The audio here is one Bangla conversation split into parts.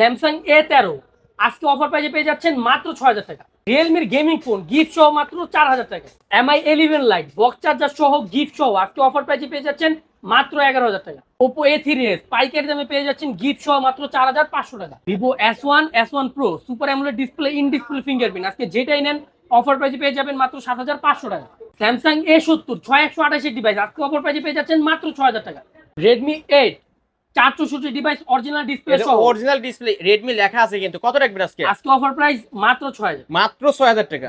স্যামসাং এ তেরো আজকে অফার প্রাইজে পেয়ে যাচ্ছেন মাত্র ছয় হাজার টাকা। রিয়েলমির গেমিং ফোন গিফট সহ মাত্র চার হাজার টাকা। Mi eleven lite box charger সহ গিফট সহ আজকে অফার প্রাইজে পেয়ে যাচ্ছেন মাত্র এগারো হাজার টাকা। ওপো এ থ্রি এস পাইকারি দামে পেয়ে যাচ্ছেন গিফট সহ মাত্র চার হাজার পাঁচশো টাকা। Vivo S one S one pro super amoled display in display fingerprint আজকে যেটাই নেন অফার প্রাইজে পেয়ে যাবেন মাত্র সাত হাজার পাঁচশো টাকা। স্যামসাং এ সত্তর ছয় একশো আঠাশের ডিভাইস আজকে অফার প্রাইজে পেয়ে যাচ্ছেন মাত্র ছয় হাজার টাকা। রেডমি এইট চার চৌষট্টি ডিভাইস অরিজিনাল ডিসপ্লে সহ। অরিজিনাল ডিসপ্লে রেডমি লেখা আছে কিন্তু। কত রাখবেন আজকে? আজকে অফার প্রাইস মাত্র ছয় হাজার। মাত্র ছয় হাজার টাকা।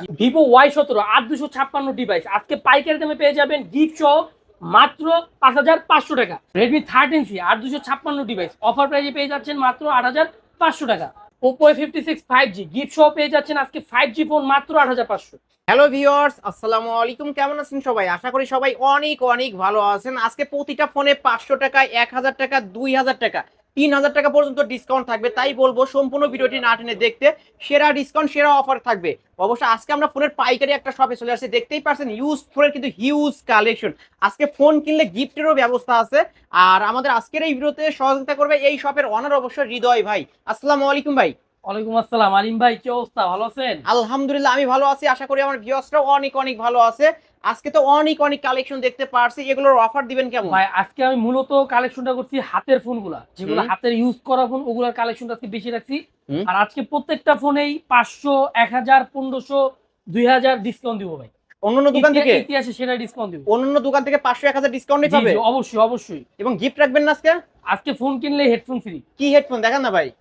আট দুশো ছাপ্পান্ন ডিভাইস আজকে পাইকারি দামে পেয়ে যাবেন গিফট সহ মাত্র পাঁচ হাজার পাঁচশো টাকা। রেডমি থার্টিন সি আট দুশো ছাপ্পান্ন ডিভাইস অফার প্রাইজে পেয়ে যাচ্ছেন মাত্র আট হাজার পাঁচশো টাকা। Oppo fifty six five G gift সহ পেয়ে যাচ্ছেন আজকে ফাইভ জি ফোন মাত্র আট হাজার পাঁচশো। হ্যালো ভিওর্স আসসালামু আলাইকুম, কেমন আছেন সবাই? আশা করি সবাই অনেক অনেক ভালো আছেন। আজকে প্রতিটা ফোনে পাঁচশো টাকা এক হাজার টাকা, দুই হাজার টাকা। তিন হাজার টাকা পর্যন্ত ডিসকাউন্ট থাকবে তাই বলব সম্পূর্ণ ভিডিওটি না টেনে দেখতে সেরা ডিসকাউন্ট সেরা অফার থাকবে। অবশ্য আজকে আমরা ফোনের পাইকারি একটা শপে চলে আসছি দেখতেই পারছেন ইউজ ফোনের কিন্তু হিউজ কালেকশন আজকে ফোন কিনলে গিফটেরও ব্যবস্থা আছে। আর আমাদের আজকের এই ভিডিওতে সহযোগিতা করবে এই শপের অনার অবশ্য হৃদয় ভাই। আসসালামু আলাইকুম ভাই। ওয়ালাইকুম আসসালাম। আলিম ভাই কি অবস্থা? ভালো আছেন? আলহামদুলিল্লাহ আমি ভালো আছি। আশা করি আমার ভিউয়ার্সরাও অনেক অনেক ভালো আছে। আজকে তো অনেক অনেক কালেকশন দেখতে পারছি। এগুলোর অফার দিবেন কেমন? ভাই আজকে আমি মূলত কালেকশনটা করছি হাতের ফোনগুলা যেগুলো। হাতের ইউজ করা ফোন ওগুলোর কালেকশনটা আজকে বেশি রাখছি। আর আজকে প্রত্যেকটা ফোনেই পাঁচশো এক হাজার পনেরোশো দুই হাজার ডিসকাউন্ট দিব ভাই। অন্যান্য দোকান থেকে? ইতিহাস- সেটা ডিসকাউন্ট দিব। অন্যান্য দোকান থেকে পাঁচশো এক হাজার ডিসকাউন্ট পাবে জি, অবশ্যই অবশ্যই। এবং গিফট রাখবেন না আজকে? আজকে ফোন কিনলে হেডফোন ফ্রি কি হেডফোন দেখান না ভাই।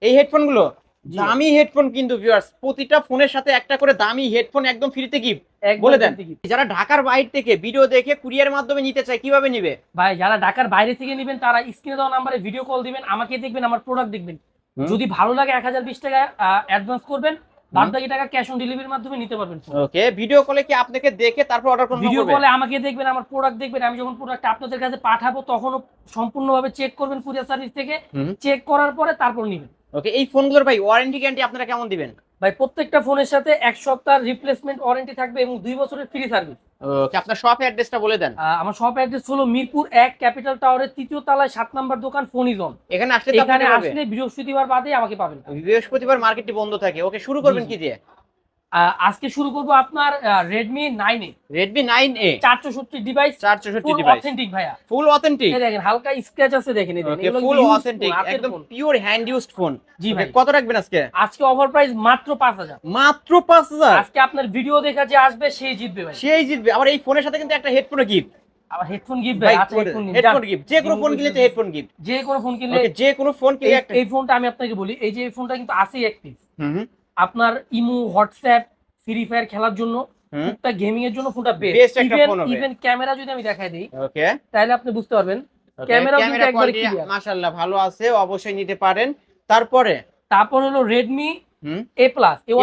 এই হেডফোনগুলো? দামি হেডফোন কিন্তু ভিউয়ার্স প্রতিটা ফোনের সাথে একটা করে দামি হেডফোন একদম ফ্রিতে গিফট বলে দেন। যারা ঢাকার বাইরে থেকে ভিডিও দেখে কুরিয়ার মাধ্যমে নিতে চায় কীভাবে নিবে? ভাই যারা ঢাকার বাইরে থেকে নেবেন তারা স্ক্রিনে দেওয়া নাম্বারে ভিডিও কল দিবেন আমাকে দেখবেন আমার প্রোডাক্ট দেখবেন। যদি ভালো লাগে এক হাজার বিশ টাকা অ্যাডভান্স করবেন বাদ বাকি টাকা ক্যাশ অন ডেলিভারির মাধ্যমে নিতে পারবেন। ওকে ভিডিও কলে কি আপনাকে দেখে তারপর অর্ডার কনফার্ম ভিডিও কলে আমাকে দেখবেন আমার প্রোডাক্ট দেখবেন আমি যখন প্রোডাক্ট আপনাদের কাছে পাঠাবো তখনও সম্পূর্ণভাবে চেক করবেন কুরিয়ার সার্ভিস থেকে। চেক করার পরে তারপর নেবেন। ওকে এই ফোনগুলোর ভাই ওয়ারেন্টি গ্যারান্টি আপনারা কেমন দিবেন? ভাই প্রত্যেকটা ফোনের সাথে এক সপ্তাহ রিপ্লেসমেন্ট ওয়ারেন্টি থাকবে এবং দুই বছরের ফ্রি সার্ভিস ওকে আপনার শপ অ্যাড্রেসটা বলে দেন। আমার শপ অ্যাড্রেস হলো মিরপুর এক ক্যাপিটাল টাওয়ারের তৃতীয় তলায় সাত নম্বর দোকান ফোনিজন এখানে আসলে এখানে আসলে বৃহস্পতিবার বাদে আমাকে পাবেন। বৃহস্পতিবার মার্কেটটি বন্ধ থাকে। ওকে শুরু করবেন কি দিয়ে? আজকে শুরু করব আপনার Redmi nine A Redmi nine A চার চৌষট্টি ডিভাইস চার চৌষট্টি ফুল ডিভাইস অথেন্টিক ভাইয়া ফুল অথেন্টিক দেখেন হালকা স্ক্র্যাচ আছে দেখেন। ফুল অথেন্টিক একদম পিওর হ্যান্ড ইউজড ফোন জি ভাই। কত রাখবেন আজকে? আজকে অফার প্রাইস মাত্র পাঁচ হাজার। মাত্র পাঁচ হাজার? আজকে আপনার ভিডিও দেখা যে আসবে সেই জিতবে ভাই। সেই জিতবে। আবার এই ফোনের সাথে কিন্তু একটা হেডফোন গিফট আবার হেডফোন গিফট ভাই হেডফোন হেডফোন গিফট যে কোনো ফোন কিনলে হেডফোন গিফট যে কোনো ফোন কিনলে যে কোনো ফোন কিনলে এই- ফোনটা আমি আপনাকে বলি এই যে এই ফোনটা কিন্তু আছেই হুম হুম, আপনার ইমু হোয়াটসঅ্যাপ ফ্রি ফায়ার খেলার জন্য টুকটাক গেমিং এর জন্য ফোনটা বেস্ট একটা ইভেন হবে। ইভেন ক্যামেরা যদি আমি দেখাই দিই ওকে তাহলে আপনি বুঝতে পারবেন। ওকে ক্যামেরাও কিন্তু ক্যামেরা একবারে clear। মাশাআল্লাহ ভালো আছে অবশ্যই নিতে পারেন। তারপরে? তারপর হলো one A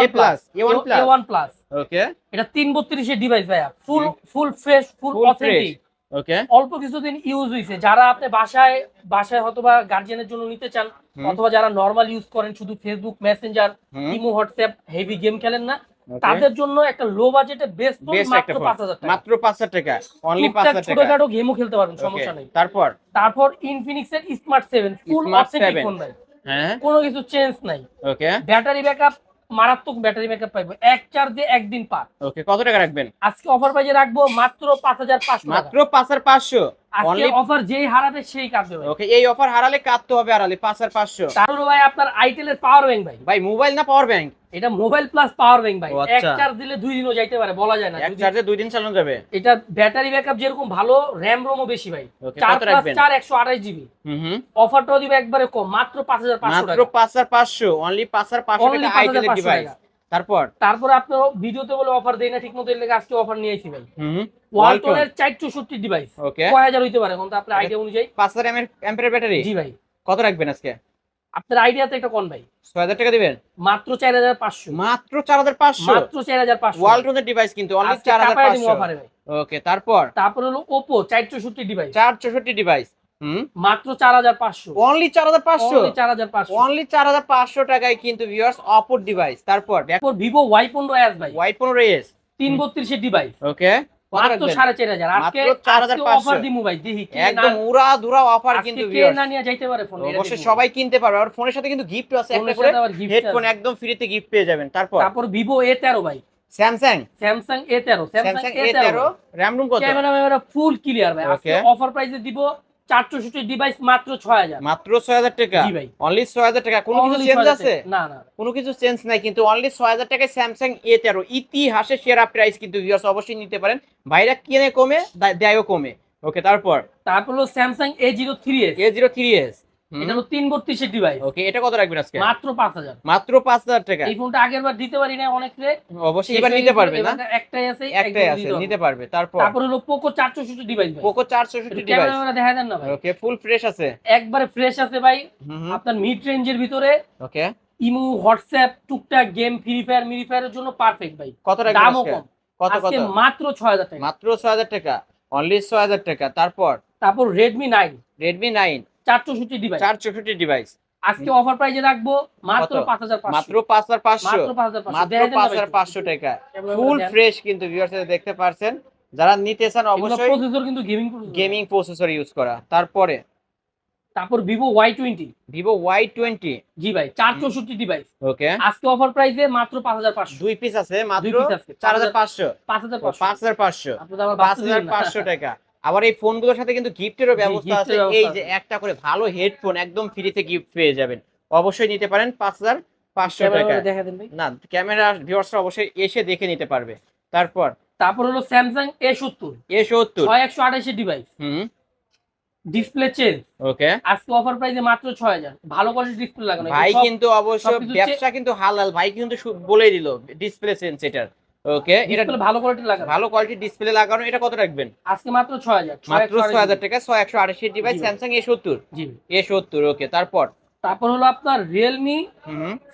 one plus। A one plus okay এটা তিন বত্রিশের ডিভাইস ভাইয়া। Full full fresh full authentic okay? অল্প কিছুদিন ইউজ হয়েছে যারা আপনি বাসায় বাসায় অথবা গার্জিয়ানের জন্য নিতে চান অথবা যারা নর্মাল ইউজ করেন শুধু Facebook Messenger imo WhatsApp heavy game খেলেন না। তাদের জন্য একটা লো বাজেটে বেস্ট মাত্র একটা phone। পাঁচ হাজার টাকা। মাত্র পাঁচ হাজার টাকা। অনলি পাঁচ টুকটাক হাজার টাকা। ছোটখাটো গেমও খেলতে পারবেন সমস্যা নেই। তারপর? তারপর ইনফিনিক্স এর smart seven full Smart authentic phone ভাই। হ্যাঁ। কোনো কিছু চেঞ্জ নাই। ওকে ব্যাটারি ব্যাকআপ মারাত্মক ব্যাটারি ব্যাকআপ পাইবো। এক চার্জে একদিন পার। ওকে কত টাকা রাখবেন? আজকে অফার প্রাইজে রাখব মাত্র পাঁচ হাজার পাঁচশো মাত্র পাঁচ হাজার পাঁচশো। আজকে অফার যেই হারাবে সেই কাটবে ওকে এই অফার হারালে কাটতে হবে হারালে পাঁচ হাজার পাঁচশো। তারপরে ভাই আপনার আইটেল এর পাওয়ার ব্যাংক ভাই। ভাই মোবাইল না পাওয়ার ব্যাংক এটা মোবাইল প্লাস পাওয়ার ব্যাংক ভাই। এক আচ্ছা। চার্জ দিলে দুই দিনও যাইতে পারে বলা যায় না। এক চার্জে দুই দিন চালানো যাবে? এটা ব্যাটারি ব্যাকআপ যেরকম ভালো র্যাম রোমও বেশি ভাই। চার প্লাস রাখবেন? চার একশো আঠাশ জিবি হুম অফারটাও দিবে একবারে কম মাত্র পাঁচ হাজার পাঁচশো মাত্র টাকা। পাঁচ হাজার পাঁচশো অনলি পাঁচ হাজার পাঁচশো Only টাকা 5,500 আইটেলের ডিভাইস। তারপর? তারপরে আপনার ভিডিওতে বলে অফার দেয় না ঠিক মতো এর লেগে আজকে অফার নিয়ে আইছি ভাই। ওয়ালটনের চার চৌষট্টি ডিভাইস ওকে কয় হাজার হইতে পারে এখন তো আপনার আইডিয়া অনুযায়ী। পাঁচ হাজার এমপের ব্যাটারি জি ভাই। কত রাখবেন আজকে? আপনার আইডিয়াতে একটা কোন ভাই। টাকা দিবেন? মাত্র চার হাজার পাঁচশো। মাত্র ওয়ালটনের ডিভাইস কিন্তু অনলি অফারে ভাই। ওকে তারপর? তারপর হলো ওপো চার ডিভাইস চার চৌষট্টি ডিভাইস হুম মাত্র চার হাজার পাঁচশো। অনলি চার হাজার পাঁচশো? চার হাজার পাঁচশো। অনলি চার হাজার পাঁচশো টাকায় কিন্তু ভিউয়ার্স অপর ডিভাইস তারপর ভিভো ওয়াই পনেরো এস ভাই। হোয়াইট পনেরো এস তিন বত্রিশের ডিভাইস ওকে মাত্র সাড়ে চার হাজার। আজকে মাত্র 4,500 অফার দিমু ভাই দেখি একদম উড়া দুরা অফার কিন্তু কে না নিয়ে যাইতে পারে ফোন অবশ্যই সবাই কিনতে পারবে। আর ফোনের সাথে কিন্তু গিফট আছে একটা করে হেডফোন একদম ফ্রিতে গিফট পেয়ে যাবেন। তারপর তারপর ভিভো এ তেরো ভাই। স্যামসাং স্যামসাং এ তেরো স্যামসাং এ তেরো। তেরো। র্যাম রুম কত? ক্যামেরা ফুল ক্লিয়ার ভাই। আজকে অফার প্রাইসে দিব 464 ডিভাইস মাত্র 6000 মাত্র 6000 টাকা? অনলি ভাই। হাজার টাকা। কোনো কিছু চেঞ্জ আছে? না না কোনো কিছু চেঞ্জ নাই কিন্তু অনলি 6000 টাকায় এ তেরো। ইতিহাসে সেরা প্রাইস কিন্তু ভিউয়ার্স অবশ্যই নিতে পারেন। ভাইরা কিনে কমে দায়ও কমে। ওকে তারপর? তারপর হলো Samsung A zero three S A zero three S এটা হলো তিন বত্রিশের ডিভাইস ওকে এটা কত রাখবেন আজকে? মাত্র পাঁচ হাজার। মাত্র পাঁচ হাজার টাকা। এই ফোনটা আগের বার দিতে পারি না অনেক রে। অবশ্যই এবার নিতে পারবে না? একটাই আছে একটাই আছে নিতে পারবে তারপর? তারপর হলো পোকো চারশো ডিভাইস পোকো চার চৌষট্টি ডিভাইস ক্যামেরা দেখা দেন না ভাই। ওকে ফুল ফ্রেশ আছে। একবারে ফ্রেশ আছে ভাই। আপনার মিড রেঞ্জের ভিতরে ওকে ইমু হোয়াটসঅ্যাপ টুকটাক গেম ফ্রি ফায়ার মিনি ফায়ারের জন্য পারফেক্ট ভাই। কত রাখবেন দামও কম। কত কত? মাত্র ছয় টাকা। মাত্র টাকা। অনলি ছয় হাজার টাকা। তারপর? তারপর রেডমি নাইন রেডমি নাইন চারশোষট্টি ডিভাইস চার চৌষট্টি ডিভাইস আজকে অফার প্রাইজে রাখব মাত্র কত? পাঁচ হাজার মাত্র পাঁচ হাজার পাঁচশো। মাত্র পাঁচ হাজার পাঁচশো। মাত্র দেখা দেন না পাঁচ ভাই হাজার একটু। পাঁচশো টাকা। ফুল ফ্রেশ কিন্তু দেখতে পারছেন। যারা নিতে চান অবশ্যই প্রসেসর কিন্তু গেমিং গেমিং প্রসেসর ইউজ করা। তারপরে তারপর Vivo Y twenty Vivo Y twenty জি ভাই চার চৌষট্টি ডিভাইস ওকে আজকে অফার প্রাইসে মাত্র পাঁচ হাজার পাঁচশো। দুই পিস আছে মাত্র। চার হাজার পাঁচশো। পাঁচ হাজার পাঁচ হাজার পাঁচশো। পাঁচ হাজার পাঁচশো টাকা। আবার এই ফোনগুলোর সাথে কিন্তু গিফটেরও ব্যবস্থা আছে। এই যে একটা করে ভালো হেডফোন একদম ফ্রিতে গিফট পেয়ে যাবেন। অবশ্যই নিতে পারেন পাঁচ হাজার পাঁচশো টাকা। দেখা দেন ভাই। না ক্যামেরা ভিউয়ার্সরা অবশ্যই এসে দেখে নিতে পারবে। তারপর? তারপর হলো স্যামসাং এ সত্তর। এ সত্তর। ছয় একশো আঠাশের ডিভাইস হুম। ডিসপ্লে চেঞ্জ ওকে আজকে অফার প্রাইসে মাত্র ছয় হাজার। ভালো কোয়ালিটি ডিসপ্লে লাগানো। ভাই কিন্তু অবশ্য ব্যবসা কিন্তু হালাল। ভাই কিন্তু সু- বলে দিল ডিসপ্লে সেন্স এটার। ওকে এটা ভালো কোয়ালিটি লাগানো ভালো কোয়ালিটির ডিসপ্লে লাগানো এটা কত রাখবেন? আজকে মাত্র ছয় হাজার মাত্র ছয় হাজার টাকা ছয় একশো আঠাশি ডিভাইস জি। স্যামসাং এ সত্তর। জি। এ সত্তর ওকে তারপর? তারপর হলো আপনার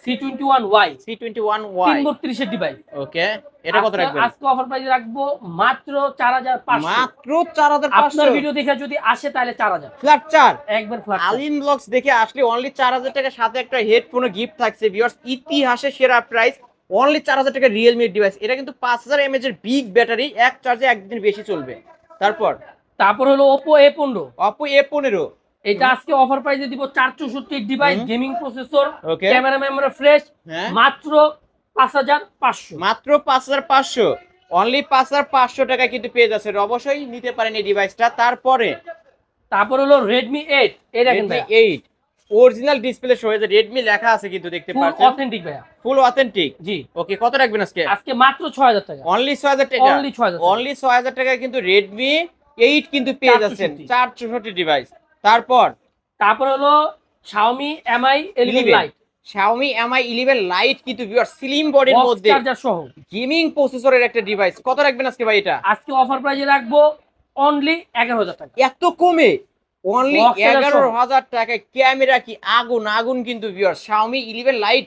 সি টোয়েন্টি ওয়ান ওয়াই বত্রিশের ডিভাইস ওকে এটা কত রাখবেন? আজকে অফার প্রাইসে রাখব মাত্র চার হাজার পাঁচশো। মাত্র চার হাজার আপনার পাঁচশো ভিডিও দেখে যদি আসে তাহলে চার হাজার। ফ্ল্যাট চার। একবার ফ্ল্যাট আলিন ব্লগস দেখে আসলে অনলি চার হাজার টাকার সাথে একটা হেডফোন গিফট থাকছে ভিউয়ার্স ইতিহাসে সেরা প্রাইস অনলি চার হাজার টাকা রিয়েলমি ডিভাইস এটা কিন্তু পাঁচ হাজার এমএচ এর বিগ ব্যাটারি এক চার্জে একদিন বেশি চলবে। তারপর? তারপর হলো ওপো এ পনেরো। অপো এ পনেরো। এটা আজকে অফার প্রাইসে দিব চার চৌষট্টি device gaming processor camera memory fresh মাত্র পাঁচ হাজার পাঁচশো। মাত্র পাঁচ হাজার পাঁচশো। অনলি পাঁচ হাজার পাঁচশো টাকা কিন্তু পেয়ে যাচ্ছে অবশ্যই নিতে পারেন এই ডিভাইসটা তারপরে? তারপর হলো রেডমি এইট এই দেখেন এইট অরিজিনাল ডিসপ্লে শো হয়েছে রেডমি লেখা আছে কিন্তু দেখতে ফুল পাচ্ছেন। অথেন্টিক ভাইয়া। ফুল অথেন্টিক জি। ওকে কত রাখবেন আজকে? আজকে মাত্র ছয় হাজার টাকা। অনলি ছয় হাজার টাকা? অনলি ছয় হাজার টাকা। অনলি ছয় হাজার টাকায় কিন্তু রেডমি এইট কিন্তু পেয়ে যাচ্ছেন। 464 ডিভাইস তারপর? তারপর হলো Mi eleven 11 lite Xiaomi Mi 11 lite কিন্তু ভিউয়ার স্লিম বডির মধ্যে চার্জার সহ। গেমিং প্রসেসরের একটা ডিভাইস কত রাখবেন আজকে ভাই এটা? আজকে অফার প্রাইসে রাখব অনলি এগারো হাজার টাকা। এত কমে? অনলি এগারো। হাজার টাকায় ক্যামেরা কি আগুন? আগুন কিন্তু ভিউয়ার Xiaomi 11 লাইট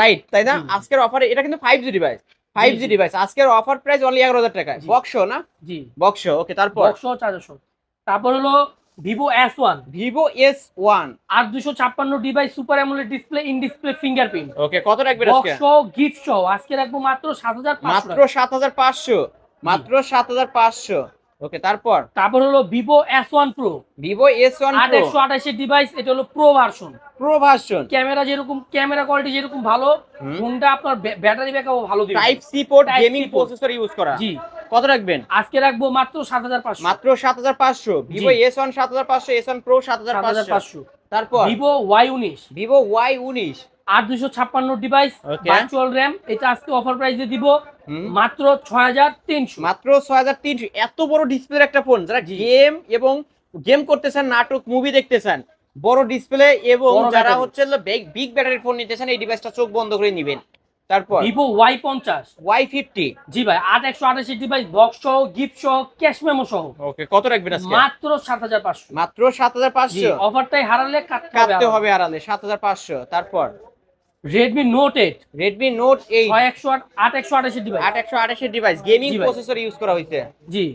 লাইট তাই না। আজকের অফারে এটা কিন্তু five G device five G. Device আজকের অফার প্রাইস অনলি এগারো হাজার টাকায়। জি। বক্স না? জি। বক্স ওকে তারপর? বক্স সহ তারপর হলো Vivo S one Vivo S one আর দুশো ছাপ্পান্ন device super amoled display in display fingerprint okay কত আজকে? বক্স গিফট সহ আজকে রাখব মাত্র সাত হাজার মাত্র সাত হাজার পাঁচশো মাত্র সাত হাজার পাঁচশো। ওকে তারপর? তারপর হলো Vivo S one pro Vivo S one আট একশো আঠাশের ডিভাইস এটা হলো pro version pro version camera যেরকম ক্যামেরা কোয়ালিটি যেরকম ভালো। ফোনটা আপনার ব্যাটারি ব্যাকআপ ভালো দিবে। Type C port gaming processor use করা। জি। কত রাখবেন? আজকে রাখব মাত্র সাত হাজার পাঁচশো। মাত্র সাত হাজার পাঁচশো। ভিভো এস ওয়ান সাত হাজার পাঁচশো এস ওয়ান প্রো সাত হাজার পাঁচশো। তারপর? ভিভো ওয়াই উনিশ। ভিভো ওয়াই উনিশ। আট দুশো ছাপ্পান্ন ডিভাইস. ভার্চুয়াল র্যাম এটা আজকে অফার প্রাইসে দিব মাত্র ছয় হাজার তিনশো। মাত্র ছয় হাজার তিনশো। এত বড় ডিসপ্লের একটা ফোন যারা গেম এবং গেম করতেছেন নাটক মুভি দেখতেছেন বড় ডিসপ্লে এবং যারা হচ্ছে বিগ ব্যাটারি ফোন নিতেছেন এই ডিভাইসটা চোখ বন্ধ করে নিবেন। তারপর? ভিভো ওয়াই পঞ্চাশ। ওয়াই ফিফটি জি ভাই আট একশো আঠাশের ডিভাইস বক্স সহ গিফট সহ ক্যাশ মেমো সহ। ওকে কত রাখবেন আজকে? মাত্র সাত হাজার পাঁচশো। মাত্র সাত হাজার পাঁচশো। অফারটাই হারালে কাটতে হবে আড়ালে সাত হাজার পাঁচশো। তারপর? নোট এইট ছয় একশো আট আট একশো আঠাশের ডিভাইস আট একশো আঠাশের ডিভাইস গেমিং প্রসেসর ইউজ করা হয়েছে। জি।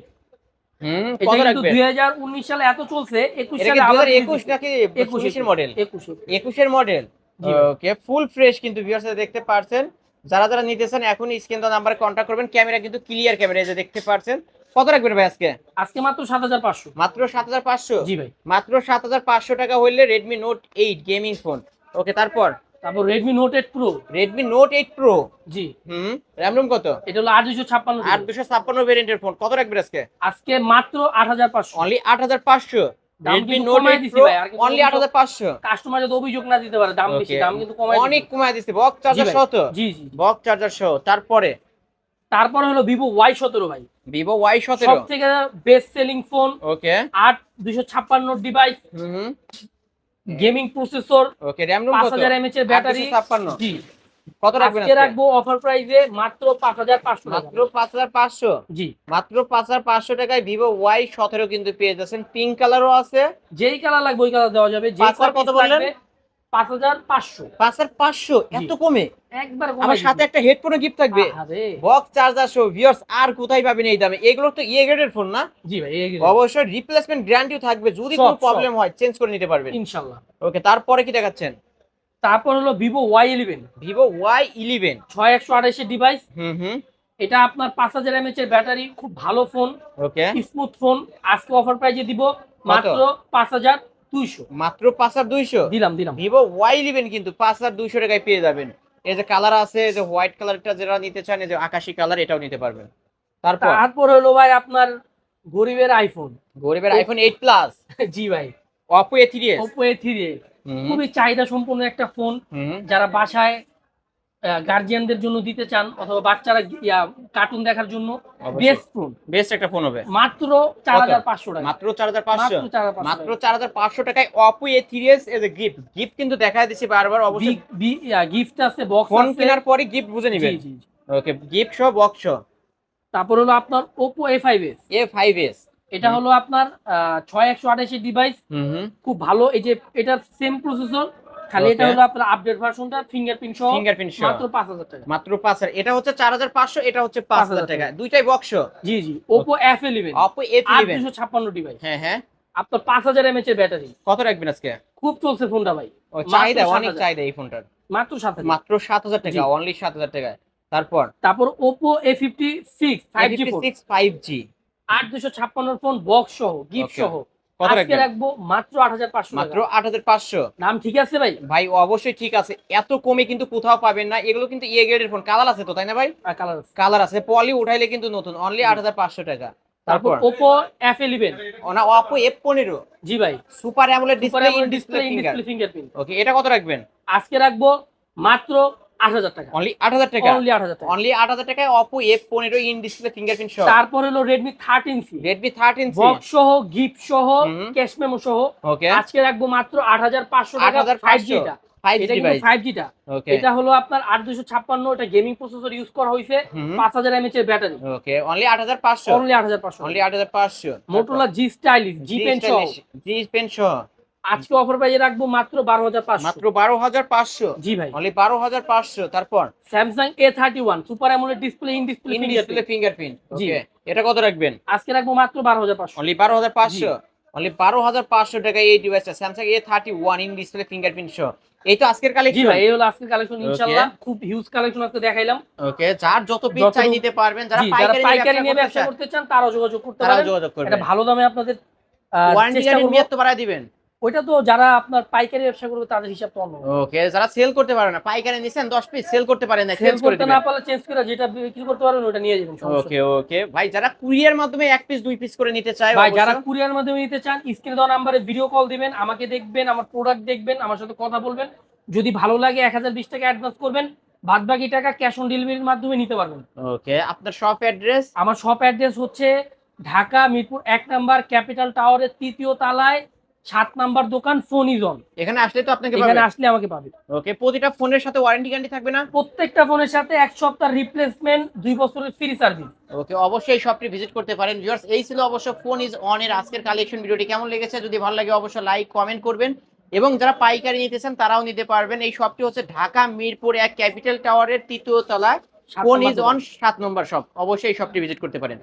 হুম এটা কত কিন্তু রাখবেন দুই হাজার উনিশ সালে এত চলছে একুশ এটা সালে আবার 2021 নাকি একুশ 25 এর মডেল একুশ একুশের মডেল জি। ওকে ফুল ফ্রেশ কিন্তু ভিউয়ার্স দেখতে পারছেন। যারা যারা নিতেছেন এখন স্ক্রিন নাম্বারে কন্ট্যাক্ট করবেন। ক্যামেরা কিন্তু ক্লিয়ার ক্যামেরা এই যে দেখতে পাচ্ছেন কত রাখবেন ভাই আজকে? আজকে মাত্র সাত হাজার পাঁচশো। মাত্র সাত হাজার পাঁচশো? জি ভাই। মাত্র সাত হাজার পাঁচশো টাকা হইলে Redmi note eight gaming phone okay তারপর? তারপর Redmi note eight pro Redmi note eight pro জি। হুম র্যাম রোম কত? এটা হলো আট দুশো ছাপ্পান্ন আট দুশো ছাপ্পান্ন ভেরিয়েন্টের ফোন কত রাখবেন আজকে? আজকে মাত্র আট হাজার পাঁচশো। অনলি আট হাজার পাঁচশো। দাম রেডমি কিন্তু নোট কমায় এইট দিছি প্রো ভাই, আর কিন্তু অনলি আট হাজার পাঁচশো। কাস্টমার যাতে অভিযোগ না দিতে পারে দাম বেশি দাম কিন্তু কমাই অনেক কমায় দিচ্ছে বক চার্জার সহ তো? জি জি বক চার্জার সহ। তারপরে? তারপর হলো ভিভো ওয়াই সতেরো ভাই। ভিভো ওয়াই সব সতেরো। থেকে বেস্ট সেলিং ফোন ওকে আট দুশো ছাপ্পান্ন ডিভাইস হুম। Gaming processor okay RAM ROM পাঁচ কত হাজার এমএচ এর ব্যাটারি। 56 জি। কত রাখবেন আজকে? রাখব অফার প্রাইসে মাত্র পাঁচ হাজার পাঁচশো মাত্র পাঁচ হাজার পাঁচশো? জি। মাত্র পাঁচ হাজার পাঁচশো টাকায় ভিভো ওয়াই সতেরো কিন্তু পেয়ে যাচ্ছেন। পিঙ্ক কালারও আছে। যেই কালার লাগবে ওই কালার দেওয়া যাবে। যে কত বললেন? পাঁচ হাজার পাঁচশো। পাঁচ হাজার পাঁচশো এত কমে? একবার আমার সাথে একটা হেডফোনও গিফট থাকবে। বক্স চার্জার সহ ভিউয়ার্স আর কোথায় পাবেন এই দামে? এগুলো তো ইয়ে গ্রেডের ফোন না? জি ভাই অবশ্যই রিপ্লেসমেন্ট গ্যারান্টিও থাকবে। যদি কোনো প্রবলেম হয় চেঞ্জ করে নিতে পারবেন। ইনশাল্লাহ। ওকে তারপরে কি দেখাচ্ছেন? তারপর হলো Vivo Y eleven Vivo Y eleven ছয় একশো আঠাশের ডিভাইস হুম হুম। এটা আপনার পাঁচ হাজার এমএচ এর ব্যাটারি খুব ভালো ফোন ওকে স্মুথ ফোন আজকে অফার প্রাইজে দিব মাত্র পাঁচ হাজার দুইশো। মাত্র পাঁচ হাজার দুইশো? দিলাম দিলাম। ভিভো ওয়াই নেবেন কিন্তু পাঁচ হাজার দুইশো টাকায় পেয়ে যাবেন। এই যে কালার আছে যে হোয়াইট কালারটা যেটা নিতে চান যে আকাশি কালার এটাও নিতে পারবেন। তারপর? তারপর হলো ভাই আপনার গরিবের আইফোন গরিবের আইফোন এইট প্লাস জি ভাই। Oppo A three Oppo A three খুবই চাহিদা সম্পন্ন একটা ফোন যারা বাসায় গার্জিয়ানদের জন্য দিতে চান অথবা বাচ্চারা কার্টুন দেখার জন্য বেস্ট ফোন বেস্ট একটা ফোন হবে। মাত্র চার হাজার পাঁচশো টাকা। মাত্র চার হাজার পাঁচশো? মাত্র চার হাজার পাঁচশো মাত্র চার হাজার পাঁচশো টাকায় Oppo A three S as a gift gift কিন্তু দেখা দিচ্ছি বারবার অবশ্যই। গিফট আছে বক্স ফোন কেনার পরে গিফট বুঝে নিবেন। ওকে গিফট সহ বক্স সহ। তারপর হলো আপনার এ ফাইভ এস এটা হলো আপনার ছয় একশো আঠাশি ডিভাইস খুব ভালো এই যে এটার সেম প্রসেসর খালি এটা হলো আপনার আপডেট ভার্সনটা ফিঙ্গারপ্রিন্ট সহ ফিঙ্গারপ্রিন্ট সহ। মাত্র পাঁচ হাজার টাকা। মাত্র পাঁচ হাজার। এটা হচ্ছে চার হাজার পাঁচশো এটা হচ্ছে পাঁচ হাজার 5,000 টাকা। দুইটাই বক্স জি জি। এ আট ইলেভেন দুশো ছাপ্পান্ন ডিভাইস হ্যাঁ হ্যাঁ। আপনার পাঁচ হাজার এমএচ এর ব্যাটারি কত রাখবেন আজকে? খুব চলছে ফোনটা ভাই। ও চাহিদা অনেক চাহিদা এই ফোনটার মাত্র সাত হাজার। মাত্র সাত হাজার টাকা অনলি সাত হাজার টাকা তারপর? তারপর A fifty six five G phone box সহ গিফট সহ। আজকে রাখব মাত্র আট হাজার পাঁচশো মাত্র মাত্র আট হাজার পাঁচশো? দাম ঠিক আছে ভাই? ভাই অবশ্যই ঠিক আছে। এত কমে কিন্তু কোথাও পাবেন না। এগুলো কিন্তু গ্রেডের ফোন কালার আছে তো তাই না ভাই? কালার আছে। কালার আছে। পলি উঠাইলে কিন্তু নতুন। অনলি আট হাজার পাঁচশো টাকা। তারপর পনেরো। জি ভাই। Super amoled display fingerprint okay এটা কত রাখবেন? আজকে রাখব মাত্র আট হাজার টাকা। অনলি আট হাজার টাকা? অনলি আট হাজার টাকা। অনলি আট হাজার টাকায় অপো এফ পনেরো ইন ডিসপ্লে ফিঙ্গারপ্রিন্ট সহ। তারপর হলো Redmi thirteen C Redmi thirteen box সহ গিফট সহ ক্যাশ মেমো সহ। ওকে আজকে রাখব মাত্র আট হাজার পাঁচশো আট টাকা ফাইভ জিটা এটা হলো আপনার আট দুশো ছাপ্পান্ন এটা গেমিং প্রসেসর ইউজ করা হয়েছে। পাঁচ হাজার এমএচ এর ব্যাটারি ওকে অনলি আট হাজার পাঁচশো। অনলি আট হাজার পাঁচশো। অনলি আট হাজার পাঁচশো। মোটোলা জি স্টাইলিশ জি পেন সহ। জি পেন সহ। আজকে অফার প্রাইজে রাখব মাত্র বারো হাজার পাঁচশো। মাত্র বারো হাজার পাঁচশো? জি ভাই। অনলি বারো হাজার পাঁচশো তারপর? Samsung A thirty one super amoled display in display display fingerprint জি। এটা কত রাখবেন? আজকে রাখব মাত্র বারো হাজার পাঁচশো। অনলি বারো হাজার পাঁচশো? অনলি বারো হাজার পাঁচশো টাকা এই ডিভাইসটা Samsung A thirty one in display fingerprint সহ এই তো আজকের কালেকশন ভাই এই হলো আজকের কালেকশন ইনশাল্লাহ। খুব হিউজ কালেকশন আজকে দেখাইলাম। ওকে যার যত পিস চাই নিতে পারবেন যারা পাইকারি নিয়ে ব্যবসা করতে চান তারাও যোগাযোগ করতে পারেন। যোগাযোগ এটা ভালো দামে আপনাদের ওয়ারেন্টি গ্যারান্টি মেয়াদ তো বাড়ায় দিবেন। ওইটা তো যারা আপনার পাইকারি ব্যবসা করবে তাদের হিসাব তো অন্য। ওকে যারা সেল করতে পারে না পাইকারি নিছেন 10 পিস সেল করতে পারেন না সেল করতে না পারলে চেঞ্জ করে যেটা বিক্রি করতে পারবেন ওটা নিয়ে যাবেন ওকে ওকে। ভাই যারা কুরিয়ার মাধ্যমে এক পিস দুই পিস করে নিতে চায় ভাই যারা কুরিয়ার মাধ্যমে নিতে চান স্ক্রিনে দেওয়া নাম্বারে ভিডিও কল দিবেন আমাকে দেখবেন আমার প্রোডাক্ট দেখবেন আমার সাথে কথা বলবেন। যদি ভালো লাগে এক হাজার বিশ টাকা অ্যাডভান্স করবেন বাদ বাকি টাকা ক্যাশ অন ডেলিভারির মাধ্যমে নিতে পারবেন। ওকে আপনার শপ অ্যাড্রেস আমার শপ অ্যাড্রেস হচ্ছে ঢাকা মিরপুর এক নাম্বার ক্যাপিটাল টাওয়ারের তৃতীয় তালায় সাত নাম্বার দোকান ফোন ইজন এখানে আসলে তো আপনাকে এখানে আসলে আমাকে পাবে। ওকে প্রতিটা ফোনের সাথে ওয়ারেন্টি গ্যারান্টি থাকবে না? প্রত্যেকটা ফোনের সাথে এক সপ্তাহ রিপ্লেসমেন্ট দুই বছরের ফ্রি সার্ভিস ওকে অবশ্যই শপটি ভিজিট করতে পারেন। ভিউয়ার্স এই ছিল অবশ্য ফোন ইজ অন এর আজকের কালেকশন ভিডিওটি। কেমন লেগেছে? যদি ভালো লাগে অবশ্যই লাইক কমেন্ট করবেন। এবং যারা পাইকারি নিতেছেন তারাও নিতে পারবেন। এই শপটি হচ্ছে ঢাকা মিরপুর এক ক্যাপিটাল টাওয়ারের তৃতীয় তলায়। ফোন ইজ অন সাত নম্বর শপ অবশ্যই শপটি ভিজিট করতে পারেন।